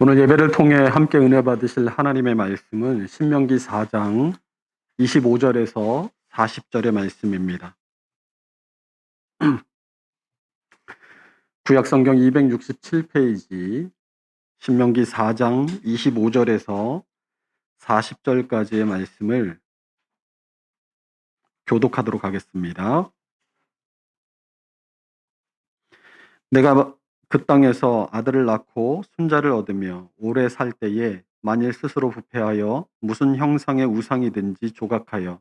오늘 예배를 통해 함께 은혜 받으실 하나님의 말씀은 신명기 4장 25절에서 40절의 말씀입니다. 구약 성경 267페이지 신명기 4장 25절에서 40절까지의 말씀을 교독하도록 하겠습니다. 내가 그 땅에서 아들을 낳고 손자를 얻으며 오래 살 때에 만일 스스로 부패하여 무슨 형상의 우상이든지 조각하여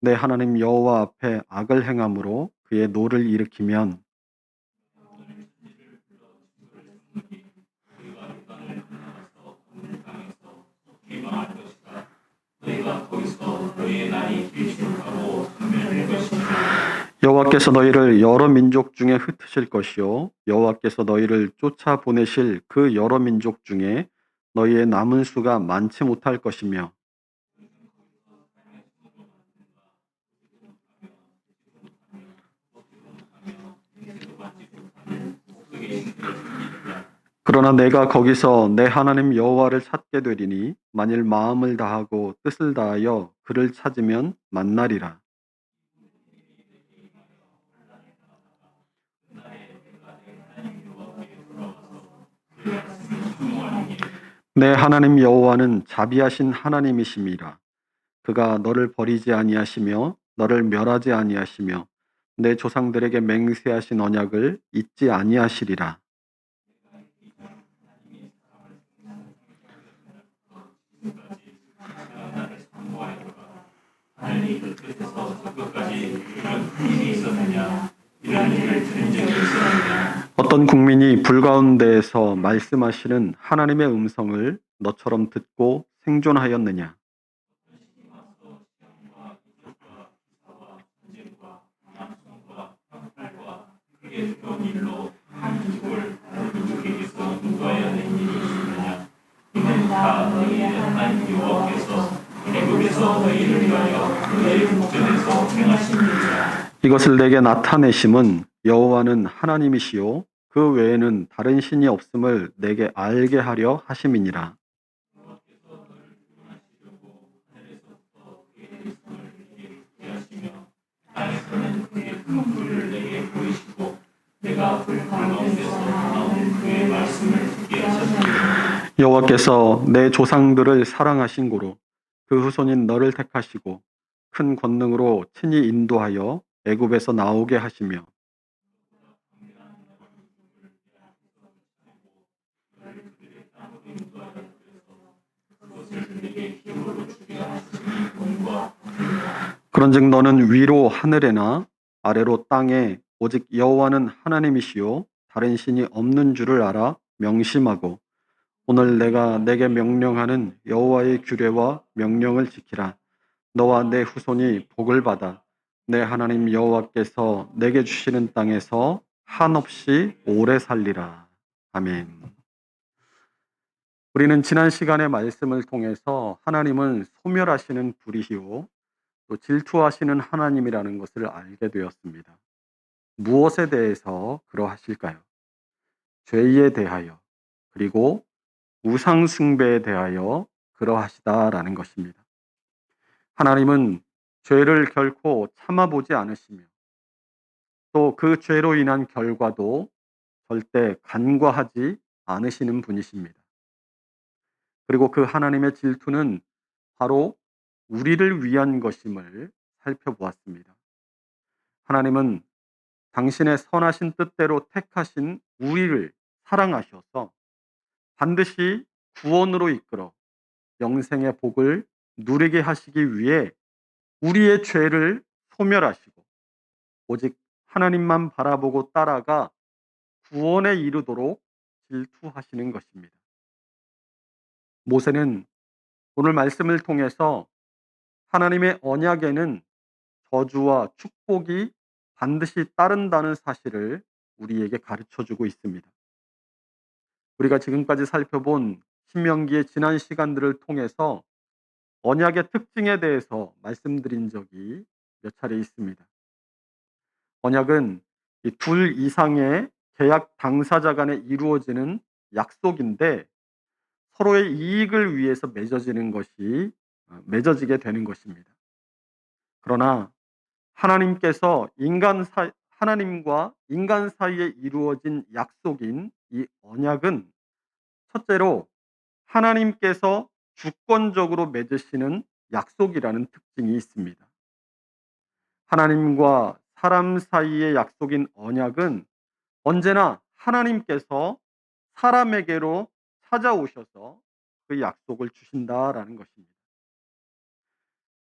내 하나님 여호와 앞에 악을 행함으로 그의 노를 일으키면 여호와께서 너희를 여러 민족 중에 흩으실 것이요 여호와께서 너희를 쫓아 보내실 그 여러 민족 중에 너희의 남은 수가 많지 못할 것이며 그러나 내가 거기서 내 하나님 여호와를 찾게 되리니 만일 마음을 다하고 뜻을 다하여 그를 찾으면 만나리라. 내 하나님 여호와는 자비하신 하나님이심이라. 그가 너를 버리지 아니하시며 너를 멸하지 아니하시며 내 조상들에게 맹세하신 언약을 잊지 아니하시리라. 어떤 국민이 불 가운데에서 말씀하시는 하나님의 음성을 너처럼 듣고 생존하였느냐? 이것을 내게 나타내심은 여호와는 하나님이시요 그 외에는 다른 신이 없음을 내게 알게 하려 하심이니라. 여호와께서 내 조상들을 사랑하신 고로 그 후손인 너를 택하시고 큰 권능으로 친히 인도하여 애굽에서 나오게 하시며 그런즉 너는 위로 하늘에나 아래로 땅에 오직 여호와는 하나님이시요 다른 신이 없는 줄을 알아 명심하고 오늘 내가 내게 명령하는 여호와의 규례와 명령을 지키라 너와 내 후손이 복을 받아 내 하나님 여호와께서 내게 주시는 땅에서 한없이 오래 살리라 아멘. 우리는 지난 시간의 말씀을 통해서 하나님은 소멸하시는 불이시오 또 질투하시는 하나님이라는 것을 알게 되었습니다. 무엇에 대해서 그러하실까요? 죄에 대하여 그리고 우상숭배에 대하여 그러하시다라는 것입니다. 하나님은 죄를 결코 참아보지 않으시며 또 그 죄로 인한 결과도 절대 간과하지 않으시는 분이십니다. 그리고 그 하나님의 질투는 바로 우리를 위한 것임을 살펴보았습니다. 하나님은 당신의 선하신 뜻대로 택하신 우리를 사랑하셔서 반드시 구원으로 이끌어 영생의 복을 누리게 하시기 위해 우리의 죄를 소멸하시고 오직 하나님만 바라보고 따라가 구원에 이르도록 질투하시는 것입니다. 모세는 오늘 말씀을 통해서 하나님의 언약에는 저주와 축복이 반드시 따른다는 사실을 우리에게 가르쳐 주고 있습니다. 우리가 지금까지 살펴본 신명기의 지난 시간들을 통해서 언약의 특징에 대해서 말씀드린 적이 몇 차례 있습니다. 언약은 둘 이상의 계약 당사자 간에 이루어지는 약속인데 서로의 이익을 위해서 맺어지는 것이 어 맺어지게 되는 것입니다. 그러나 하나님께서 인간 사 하나님과 인간 사이에 이루어진 약속인 이 언약은 첫째로 하나님께서 주권적으로 맺으시는 약속이라는 특징이 있습니다. 하나님과 사람 사이의 약속인 언약은 언제나 하나님께서 사람에게로 찾아오셔서 그 약속을 주신다라는 것입니다.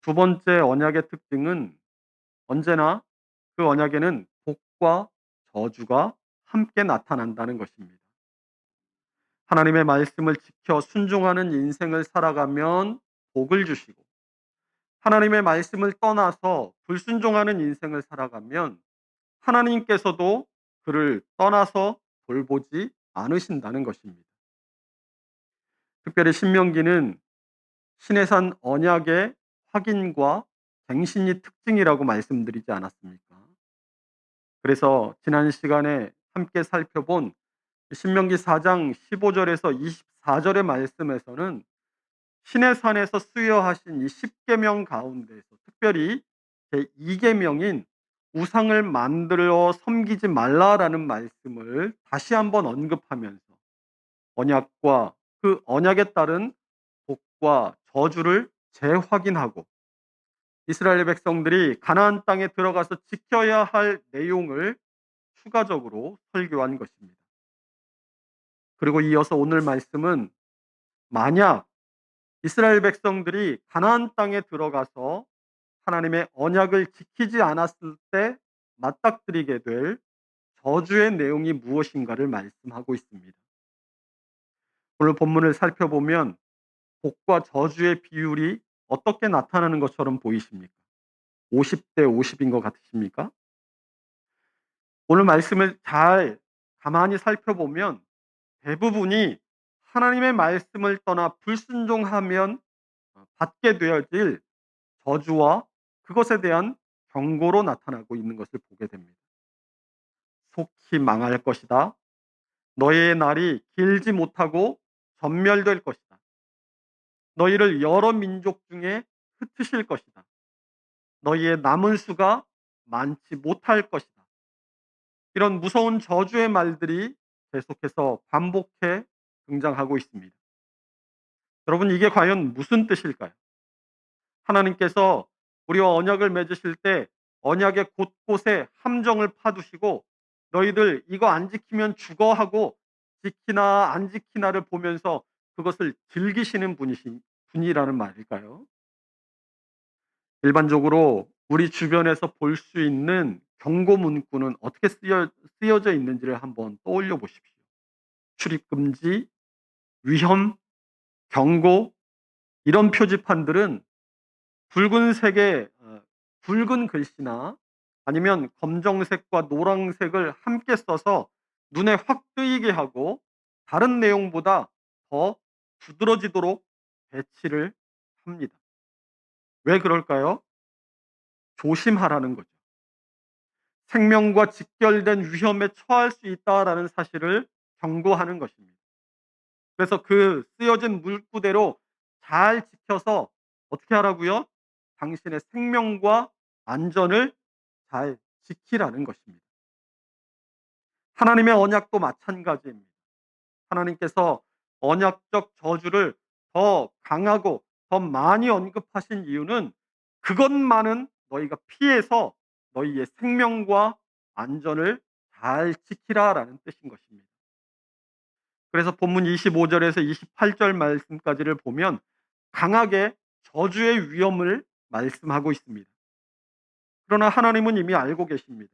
두 번째 언약의 특징은 언제나 그 언약에는 복과 저주가 함께 나타난다는 것입니다. 하나님의 말씀을 지켜 순종하는 인생을 살아가면 복을 주시고 하나님의 말씀을 떠나서 불순종하는 인생을 살아가면 하나님께서도 그를 떠나서 돌보지 않으신다는 것입니다. 특별히 신명기는 신의 산 언약의 확인과 갱신이 특징이라고 말씀드리지 않았습니까? 그래서 지난 시간에 함께 살펴본 신명기 4장 15절에서 24절의 말씀에서는 신의 산에서 수여하신 이 10계명 가운데서 특별히 제 2계명인 우상을 만들어 섬기지 말라라는 말씀을 다시 한번 언급하면서 언약과 그 언약에 따른 복과 저주를 재확인하고 이스라엘 백성들이 가나안 땅에 들어가서 지켜야 할 내용을 추가적으로 설교한 것입니다. 그리고 이어서 오늘 말씀은 만약 이스라엘 백성들이 가나안 땅에 들어가서 하나님의 언약을 지키지 않았을 때 맞닥뜨리게 될 저주의 내용이 무엇인가를 말씀하고 있습니다. 오늘 본문을 살펴보면 복과 저주의 비율이 어떻게 나타나는 것처럼 보이십니까? 50대 50인 것 같으십니까? 오늘 말씀을 잘 가만히 살펴보면 대부분이 하나님의 말씀을 떠나 불순종하면 어, 받게 되어질 저주와 그것에 대한 경고로 나타나고 있는 것을 보게 됩니다. 속히 망할 것이다. 너희의 날이 길지 못하고 전멸될 것이다. 너희를 여러 민족 중에 흩으실 것이다. 너희의 남은 수가 많지 못할 것이다. 이런 무서운 저주의 말들이 계속해서 반복해 등장하고 있습니다. 여러분 이게 과연 무슨 뜻일까요? 하나님께서 우리와 언약을 맺으실 때 언약의 곳곳에 함정을 파두시고 너희들 이거 안 지키면 죽어 하고 지키나 안 지키나를 보면서 그것을 즐기시는 분이신 분이라는 말일까요? 일반적으로 우리 주변에서 볼 수 있는 경고 문구는 어떻게 쓰여, 쓰여져 있는지를 한번 떠올려 보십시오. 출입 금지, 위험, 경고 이런 표지판들은 붉은 색의 어, 붉은 글씨나 아니면 검정색과 노란색을 함께 써서 눈에 확 뜨이게 하고 다른 내용보다 더 두드러지도록 배치를 합니다. 왜 그럴까요? 조심하라는 거죠. 생명과 직결된 위험에 처할 수 있다라는 사실을 경고하는 것입니다. 그래서 그 쓰여진 물구대로 잘 지켜서 어떻게 하라고요? 당신의 생명과 안전을 잘 지키라는 것입니다. 하나님의 언약도 마찬가지입니다. 하나님께서 언약적 저주를 더 강하고 더 많이 언급하신 이유는 그것만은 너희가 피해서 너희의 생명과 안전을 잘 지키라라는 뜻인 것입니다. 그래서 본문 25절에서 28절 말씀까지를 보면 강하게 저주의 위험을 말씀하고 있습니다. 그러나 하나님은 이미 알고 계십니다.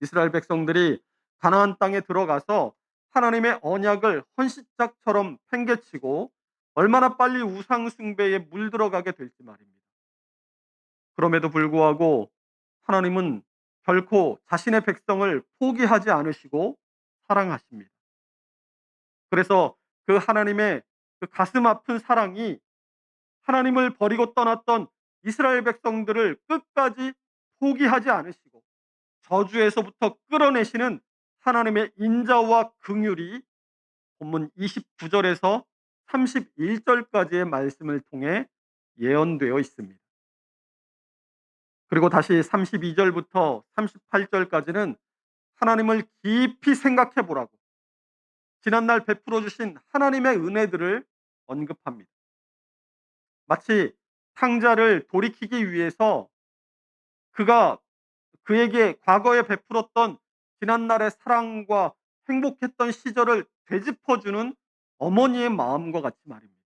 이스라엘 백성들이 가나안 땅에 들어가서 하나님의 언약을 헌시짝처럼 팽개치고 얼마나 빨리 우상 숭배에 물들어가게 될지 말입니다. 그럼에도 불구하고 하나님은 결코 자신의 백성을 포기하지 않으시고 사랑하십니다. 그래서 그 하나님의 그 가슴 아픈 사랑이 하나님을 버리고 떠났던 이스라엘 백성들을 끝까지 포기하지 않으시고 저주에서부터 끌어내시는 하나님의 인자와 긍휼이 본문 29절에서 31절까지의 말씀을 통해 예언되어 있습니다. 그리고 다시 32절부터 38절까지는 하나님을 깊이 생각해 보라고 지난날 베풀어 주신 하나님의 은혜들을 언급합니다. 마치 탕자를 돌이키기 위해서 그가 그에게 과거에 베풀었던 지난날의 사랑과 행복했던 시절을 되짚어주는 어머니의 마음과 같이 말입니다.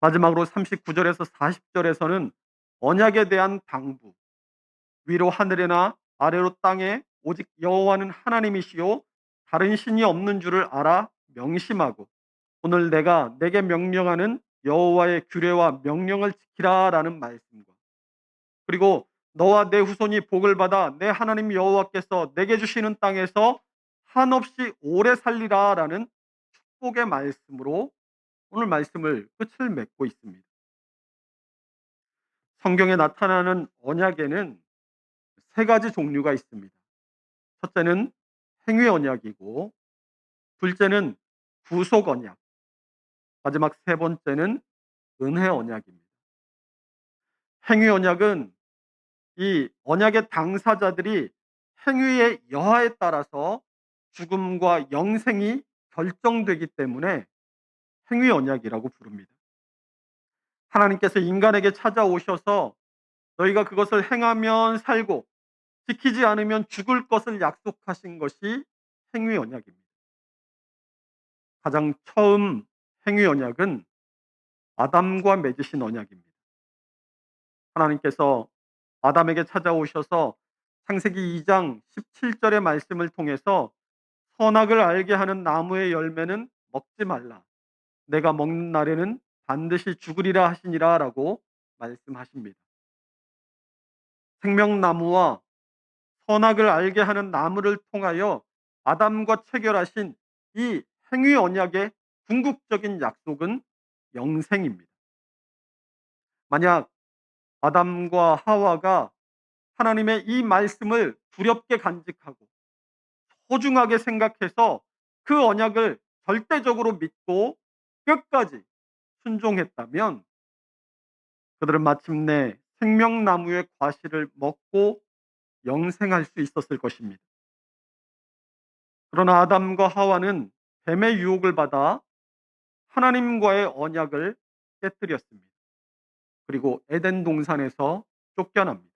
마지막으로 39절에서 40절에서는 언약에 대한 당부, 위로 하늘에나 아래로 땅에 오직 여호와는 하나님이시요 다른 신이 없는 줄을 알아 명심하고 오늘 내가 내게 명령하는 여호와의 규례와 명령을 지키라라는 말씀과 그리고 너와 내 후손이 복을 받아 내 하나님 여호와께서 내게 주시는 땅에서 한없이 오래 살리라라는 축복의 말씀으로 오늘 말씀을 끝을 맺고 있습니다. 성경에 나타나는 언약에는 세 가지 종류가 있습니다. 첫째는 행위 언약이고, 둘째는 구속 언약, 마지막 세 번째는 은혜 언약입니다. 행위 언약은 이 언약의 당사자들이 행위의 여하에 따라서 죽음과 영생이 결정되기 때문에 행위 언약이라고 부릅니다. 하나님께서 인간에게 찾아오셔서 너희가 그것을 행하면 살고 지키지 않으면 죽을 것을 약속하신 것이 행위 언약입니다. 가장 처음 행위 언약은 아담과 맺으신 언약입니다. 하나님께서 아담에게 찾아오셔서 창세기 2장 17절의 말씀을 통해서 선악을 알게 하는 나무의 열매는 먹지 말라. 내가 먹는 날에는 반드시 죽으리라 하시니라 라고 말씀하십니다. 생명나무와 선악을 알게 하는 나무를 통하여 아담과 체결하신 이 행위 언약의 궁극적인 약속은 영생입니다. 만약 아담과 하와가 하나님의 이 말씀을 두렵게 간직하고 소중하게 생각해서 그 언약을 절대적으로 믿고 끝까지 순종했다면 그들은 마침내 생명나무의 과실을 먹고 영생할 수 있었을 것입니다. 그러나 아담과 하와는 뱀의 유혹을 받아 하나님과의 언약을 깨뜨렸습니다. 그리고 에덴 동산에서 쫓겨납니다.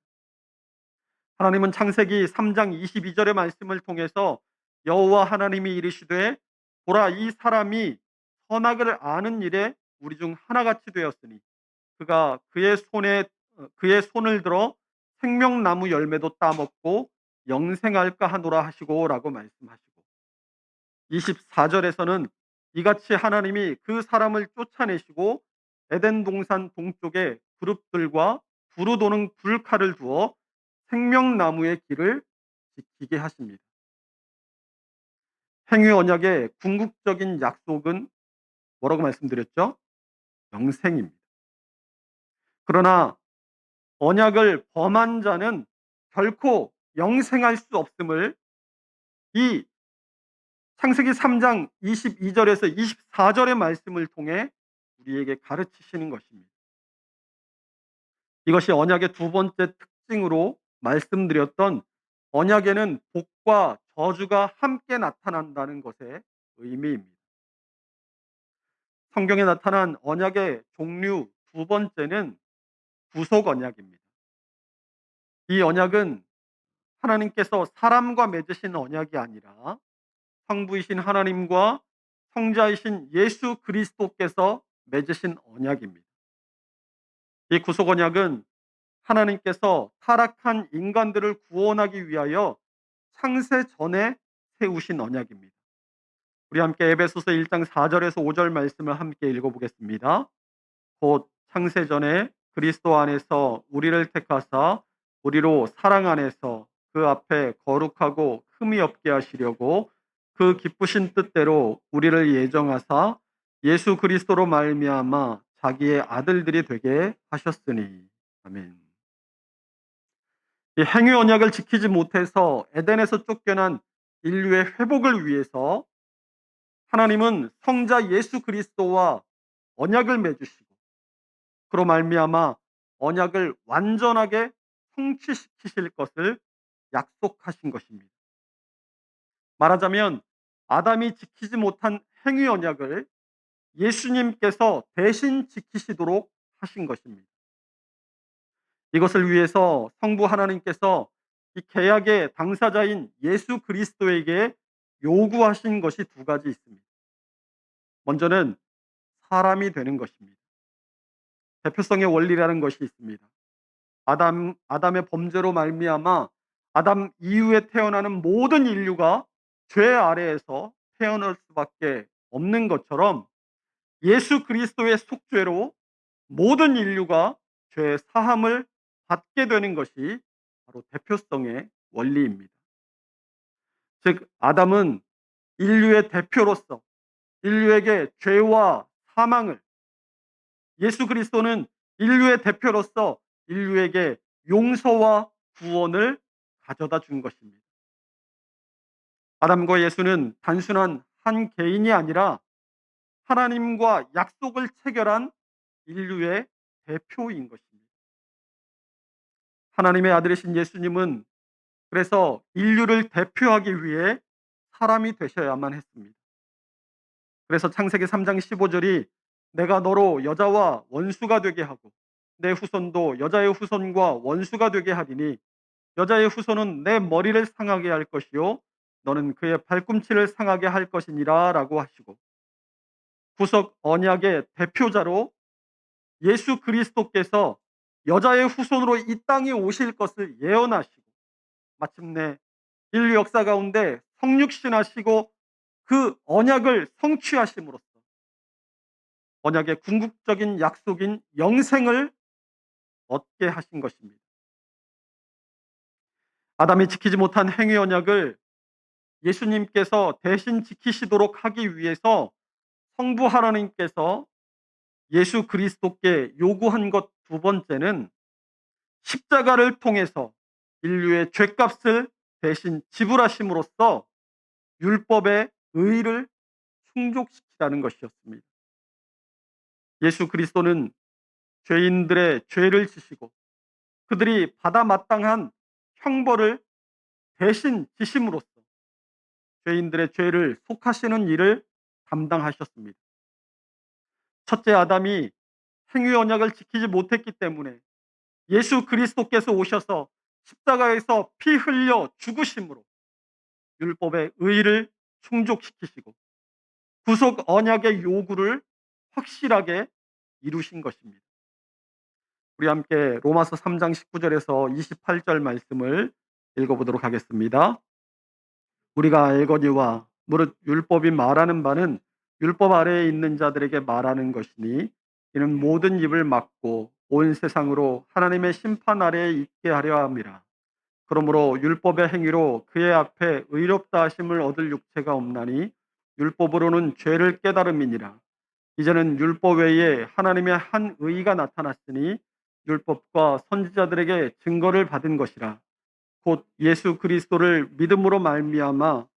하나님은 창세기 3장 22절의 말씀을 통해서 여호와 하나님이 이르시되 보라 이 사람이 선악을 아는 일에 우리 중 하나같이 되었으니 그가 그의 손에 어, 그의 손을 들어 생명나무 열매도 따먹고 영생할까 하노라 하시고라고 말씀하시고 24절에서는 이같이 하나님이 그 사람을 쫓아내시고 에덴 동산 동쪽에 그룹들과 두루 도는 불칼을 두어 생명나무의 길을 지키게 하십니다. 행위 언약의 궁극적인 약속은 뭐라고 말씀드렸죠? 영생입니다. 그러나 언약을 범한 자는 결코 영생할 수 없음을 이 창세기 3장 22절에서 24절의 말씀을 통해 우리에게 가르치시는 것입니다. 이것이 언약의 두 번째 특징으로 말씀드렸던 언약에는 복과 저주가 함께 나타난다는 것의 의미입니다. 성경에 나타난 언약의 종류 두 번째는 구속 언약입니다. 이 언약은 하나님께서 사람과 맺으신 언약이 아니라 성부이신 하나님과 성자이신 예수 그리스도께서 맺으신 언약입니다. 이 구속 언약은 하나님께서 타락한 인간들을 구원하기 위하여 창세 전에 세우신 언약입니다. 우리 함께 에베소서 1장 4절에서 5절 말씀을 함께 읽어보겠습니다. 곧 창세 전에 그리스도 안에서 우리를 택하사 우리로 사랑 안에서 그 앞에 거룩하고 흠이 없게 하시려고 그 기쁘신 뜻대로 우리를 예정하사 예수 그리스도로 말미암아 자기의 아들들이 되게 하셨으니 아멘. 이 행위 언약을 지키지 못해서 에덴에서 쫓겨난 인류의 회복을 위해서 하나님은 성자 예수 그리스도와 언약을 맺으시고 그로 말미암아 언약을 완전하게 성취시키실 것을 약속하신 것입니다. 말하자면 아담이 지키지 못한 행위 언약을 예수님께서 대신 지키시도록 하신 것입니다. 이것을 위해서 성부 하나님께서 이 계약의 당사자인 예수 그리스도에게 요구하신 것이 두 가지 있습니다. 먼저는 사람이 되는 것입니다. 대표성의 원리라는 것이 있습니다. 아담 아담의 범죄로 말미암아 아담 이후에 태어나는 모든 인류가 죄 아래에서 태어날 수밖에 없는 것처럼 예수 그리스도의 속죄로 모든 인류가 죄 사함을 받게 되는 것이 바로 대표성의 원리입니다. 즉 아담은 인류의 대표로서 인류에게 죄와 사망을 예수 그리스도는 인류의 대표로서 인류에게 용서와 구원을 가져다 준 것입니다. 아담과 예수는 단순한 한 개인이 아니라 하나님과 약속을 체결한 인류의 대표인 것입니다. 하나님의 아들이신 예수님은 그래서 인류를 대표하기 위해 사람이 되셔야만 했습니다. 그래서 창세기 3장 15절이 내가 너로 여자와 원수가 되게 하고 내 후손도 여자의 후손과 원수가 되게 하리니 여자의 후손은 내 머리를 상하게 할 것이요 너는 그의 발꿈치를 상하게 할 것이니라라고 하시고 구속 언약의 대표자로 예수 그리스도께서 여자의 후손으로 이 땅에 오실 것을 예언하시고 마침내 인류 역사 가운데 성육신하시고 그 언약을 성취하심으로써 언약의 궁극적인 약속인 영생을 얻게 하신 것입니다. 아담이 지키지 못한 행위 언약을 예수님께서 대신 지키시도록 하기 위해서 성부 하나님께서 예수 그리스도께 요구한 것 두 번째는 십자가를 통해서 인류의 죄값을 대신 지불하심으로써 율법의 의를 충족시키라는 것이었습니다. 예수 그리스도는 죄인들의 죄를 지시고 그들이 받아 마땅한 형벌을 대신 지심으로써 죄인들의 죄를 속하시는 일을 담당하셨습니다. 첫째 아담이 행위 언약을 지키지 못했기 때문에 예수 그리스도께서 오셔서 십자가에서 피 흘려 죽으심으로 율법의 의를 충족시키시고 구속 언약의 요구를 확실하게 이루신 것입니다. 우리 함께 로마서 3장 19절에서 28절 말씀을 읽어보도록 하겠습니다. 우리가 알거니와 무릇 율법이 말하는 바는 율법 아래에 있는 자들에게 말하는 것이니 이는 모든 입을 막고 온 세상으로 하나님의 심판 아래에 있게 하려 함이라. 그러므로 율법의 행위로 그의 앞에 의롭다 하심을 얻을 육체가 없나니 율법으로는 죄를 깨달음이니라. 이제는 율법 외에 하나님의 한 의가 나타났으니 율법과 선지자들에게 증거를 받은 것이라. 곧 예수 그리스도를 믿음으로 말미암아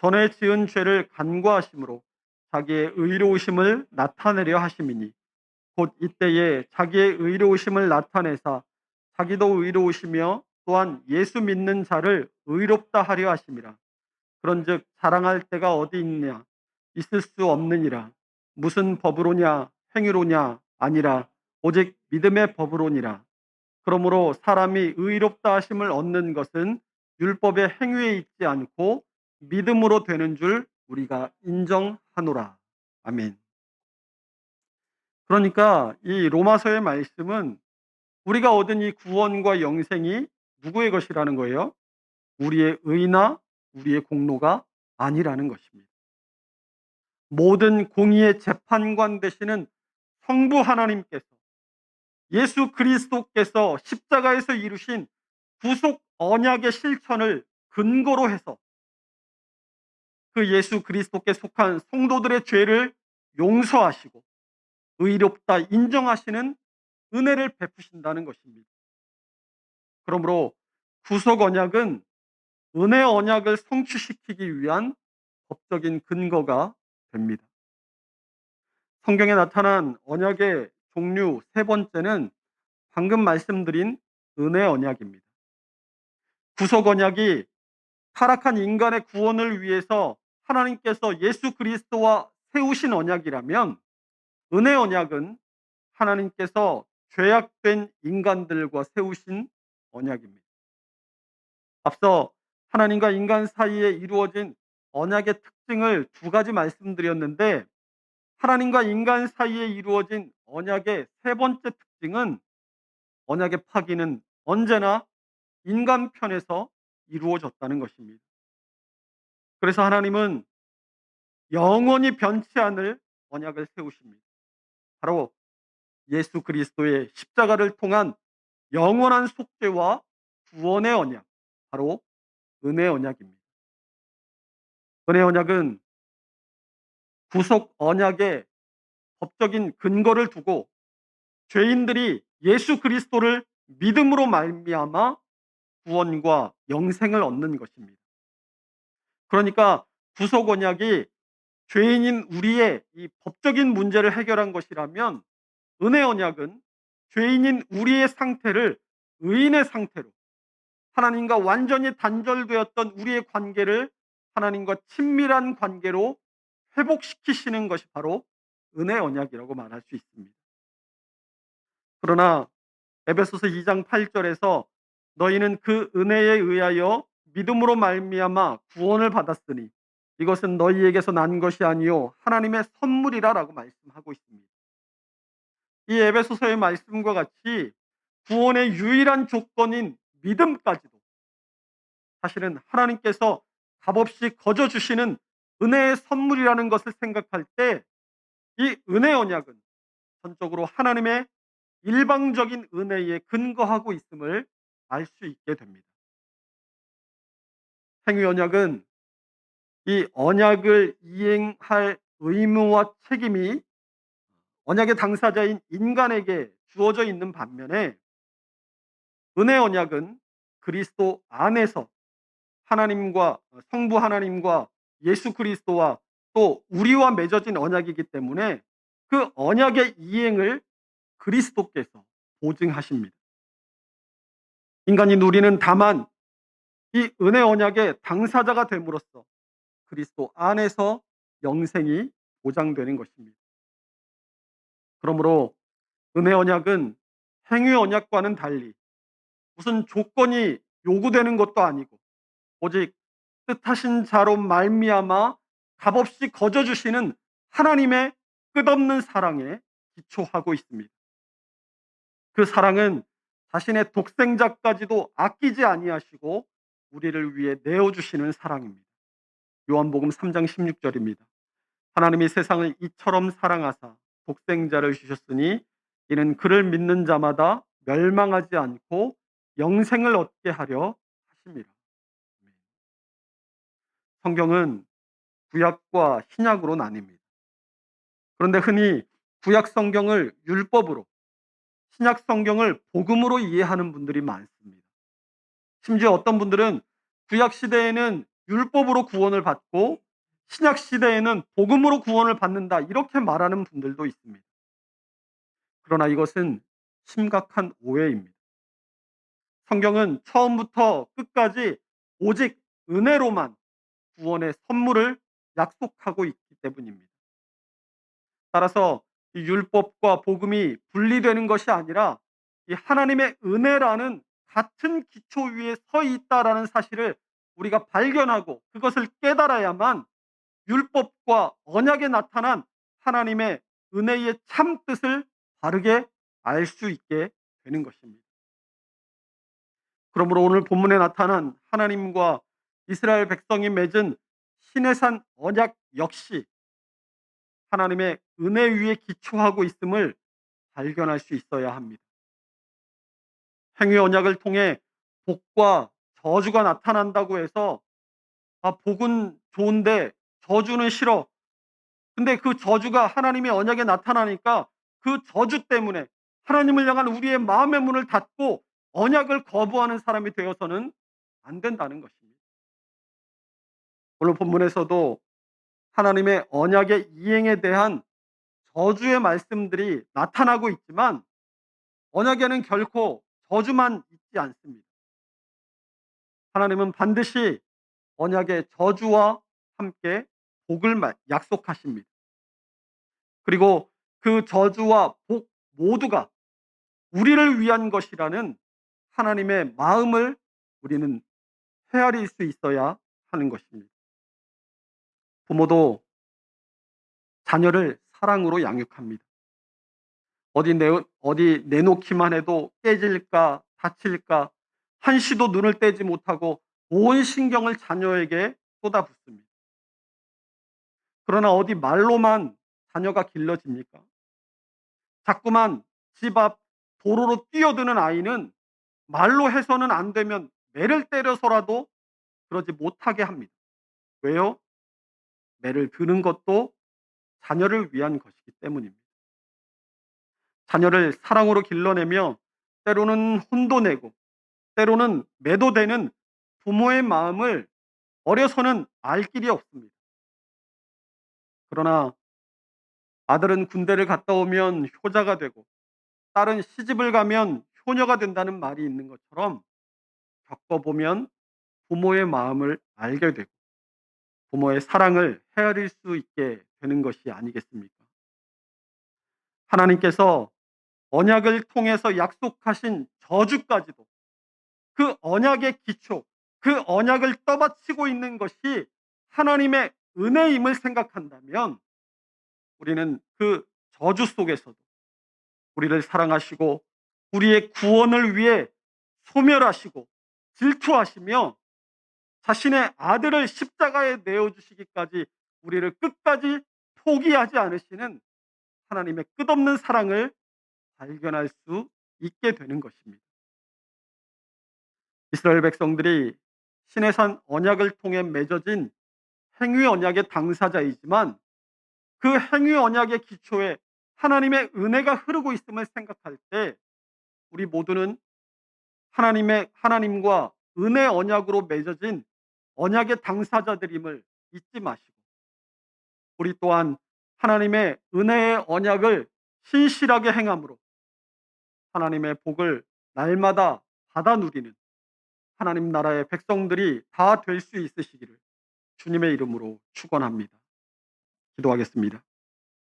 전에 지은 죄를 간과하심으로 자기의 의로우심을 나타내려 하심이니 곧 이때에 자기의 의로우심을 나타내사 자기도 의로우시며 또한 예수 믿는 자를 의롭다 하려 하심이라. 그런즉 자랑할 때가 어디 있냐? 있을 수 없느니라. 무슨 법으로냐? 행위로냐? 아니라 오직 믿음의 법으로니라. 그러므로 사람이 의롭다 하심을 얻는 것은 율법의 행위에 있지 않고 믿음으로 되는 줄 우리가 인정하노라. 아멘. 그러니까 이 로마서의 말씀은 우리가 얻은 이 구원과 영생이 누구의 것이라는 거예요? 우리의 의나 우리의 공로가 아니라는 것입니다. 모든 공의의 재판관 되시는 성부 하나님께서 예수 그리스도께서 십자가에서 이루신 구속 언약의 실천을 근거로 해서 그 예수 그리스도께 속한 성도들의 죄를 용서하시고 의롭다 인정하시는 은혜를 베푸신다는 것입니다. 그러므로 구속 언약은 은혜 언약을 성취시키기 위한 법적인 근거가 됩니다. 성경에 나타난 언약의 종류 세 번째는 방금 말씀드린 은혜 언약입니다. 구속 언약이 타락한 인간의 구원을 위해서 하나님께서 예수 그리스도와 세우신 언약이라면 은혜 언약은 하나님께서 죄악된 인간들과 세우신 언약입니다. 앞서 하나님과 인간 사이에 이루어진 언약의 특징을 두 가지 말씀드렸는데 하나님과 인간 사이에 이루어진 언약의 세 번째 특징은 언약의 파기는 언제나 인간 편에서 이루어졌다는 것입니다. 그래서 하나님은 영원히 변치 않을 언약을 세우십니다. 바로 예수 그리스도의 십자가를 통한 영원한 속죄와 구원의 언약, 바로 은혜 언약입니다. 은혜 언약은 구속 언약의 법적인 근거를 두고 죄인들이 예수 그리스도를 믿음으로 말미암아 구원과 영생을 얻는 것입니다. 그러니까 구속 언약이 죄인인 우리의 이 법적인 문제를 해결한 것이라면 은혜 언약은 죄인인 우리의 상태를 의인의 상태로 하나님과 완전히 단절되었던 우리의 관계를 하나님과 친밀한 관계로 회복시키시는 것이 바로 은혜 언약이라고 말할 수 있습니다. 그러나 에베소서 2장 8절에서 너희는 그 은혜에 의하여 믿음으로 말미암아 구원을 받았으니 이것은 너희에게서 난 것이 아니요 하나님의 선물이라라고 말씀하고 있습니다. 이 에베소서의 말씀과 같이 구원의 유일한 조건인 믿음까지도 사실은 하나님께서 값없이 거저 주시는 은혜의 선물이라는 것을 생각할 때 이 은혜 언약은 전적으로 하나님의 일방적인 은혜에 근거하고 있음을 알 수 있게 됩니다. 행위 언약은 이 언약을 이행할 의무와 책임이 언약의 당사자인 인간에게 주어져 있는 반면에 은혜 언약은 그리스도 안에서 하나님과 성부 하나님과 예수 그리스도와 또 우리와 맺어진 언약이기 때문에 그 언약의 이행을 그리스도께서 보증하십니다. 인간이 누리는 다만 이 은혜 언약의 당사자가 됨으로써 그리스도 안에서 영생이 보장되는 것입니다. 그러므로 은혜 언약은 행위 언약과는 달리 무슨 조건이 요구되는 것도 아니고 오직 뜻하신 자로 말미암아 값없이 거저 주시는 하나님의 끝없는 사랑에 기초하고 있습니다. 그 사랑은 자신의 독생자까지도 아끼지 아니하시고 우리를 위해 내어 주시는 사랑입니다. 요한복음 3장 16절입니다. 하나님이 세상을 이처럼 사랑하사 독생자를 주셨으니 이는 그를 믿는 자마다 멸망하지 않고 영생을 얻게 하려 하십니다. 성경은 구약과 신약으로 나뉩니다. 그런데 흔히 구약 성경을 율법으로, 신약 성경을 복음으로 이해하는 분들이 많습니다. 심지어 어떤 분들은 구약 시대에는 율법으로 구원을 받고 신약 시대에는 복음으로 구원을 받는다 이렇게 말하는 분들도 있습니다. 그러나 이것은 심각한 오해입니다. 성경은 처음부터 끝까지 오직 은혜로만 구원의 선물을 약속하고 있기 때문입니다. 따라서 이 율법과 복음이 분리되는 것이 아니라 이 하나님의 은혜라는 같은 기초 위에 서 있다라는 사실을 우리가 발견하고 그것을 깨달아야만 율법과 언약에 나타난 하나님의 은혜의 참 뜻을 바르게 알 수 있게 되는 것입니다. 그러므로 오늘 본문에 나타난 하나님과 이스라엘 백성이 맺은 신의 산 언약 역시 하나님의 은혜 위에 기초하고 있음을 발견할 수 있어야 합니다. 행위 언약을 통해 복과 저주가 나타난다고 해서 아, 복은 좋은데 저주는 싫어. 근데 그 저주가 하나님의 언약에 나타나니까 그 저주 때문에 하나님을 향한 우리의 마음의 문을 닫고 언약을 거부하는 사람이 되어서는 안 된다는 것입니다. 오늘 본문에서도 하나님의 언약의 이행에 대한 저주의 말씀들이 나타나고 있지만 언약에는 결코 저주만 있지 않습니다. 하나님은 반드시 언약의 저주와 함께 복을 마- 약속하십니다. 그리고 그 저주와 복 모두가 우리를 위한 것이라는 하나님의 마음을 우리는 헤아릴 수 있어야 하는 것입니다. 부모도 자녀를 사랑으로 양육합니다. 어디 내, 어디 내놓기만 해도 깨질까, 다칠까, 한시도 눈을 떼지 못하고 온 신경을 자녀에게 쏟아붓습니다. 그러나 어디 말로만 자녀가 길러집니까? 자꾸만 집 앞 도로로 뛰어드는 아이는 말로 해서는 안 되면 매를 때려서라도 그러지 못하게 합니다. 왜요? 매를 드는 것도 자녀를 위한 것이기 때문입니다. 자녀를 사랑으로 길러내며 때로는 혼도 내고 때로는 매도 되는 부모의 마음을 어려서는 알 길이 없습니다. 그러나 아들은 군대를 갔다 오면 효자가 되고 딸은 시집을 가면 효녀가 된다는 말이 있는 것처럼 겪어보면 부모의 마음을 알게 되고 부모의 사랑을 헤아릴 수 있게 되는 것이 아니겠습니까? 하나님께서 언약을 통해서 약속하신 저주까지도 그 언약의 기초, 그 언약을 떠받치고 있는 것이 하나님의 은혜임을 생각한다면 우리는 그 저주 속에서도 우리를 사랑하시고 우리의 구원을 위해 소멸하시고 질투하시며 자신의 아들을 십자가에 내어주시기까지 우리를 끝까지 포기하지 않으시는 하나님의 끝없는 사랑을 발견할 수 있게 되는 것입니다. 이스라엘 백성들이 신의 산 언약을 통해 맺어진 행위 언약의 당사자이지만 그 행위 언약의 기초에 하나님의 은혜가 흐르고 있음을 생각할 때 우리 모두는 하나님의 하나님과 은혜 언약으로 맺어진 언약의 당사자들임을 잊지 마시고 우리 또한 하나님의 은혜의 언약을 신실하게 행함으로 하나님의 복을 날마다 받아 누리는 하나님 나라의 백성들이 다 될 수 있으시기를 주님의 이름으로 축원합니다. 기도하겠습니다.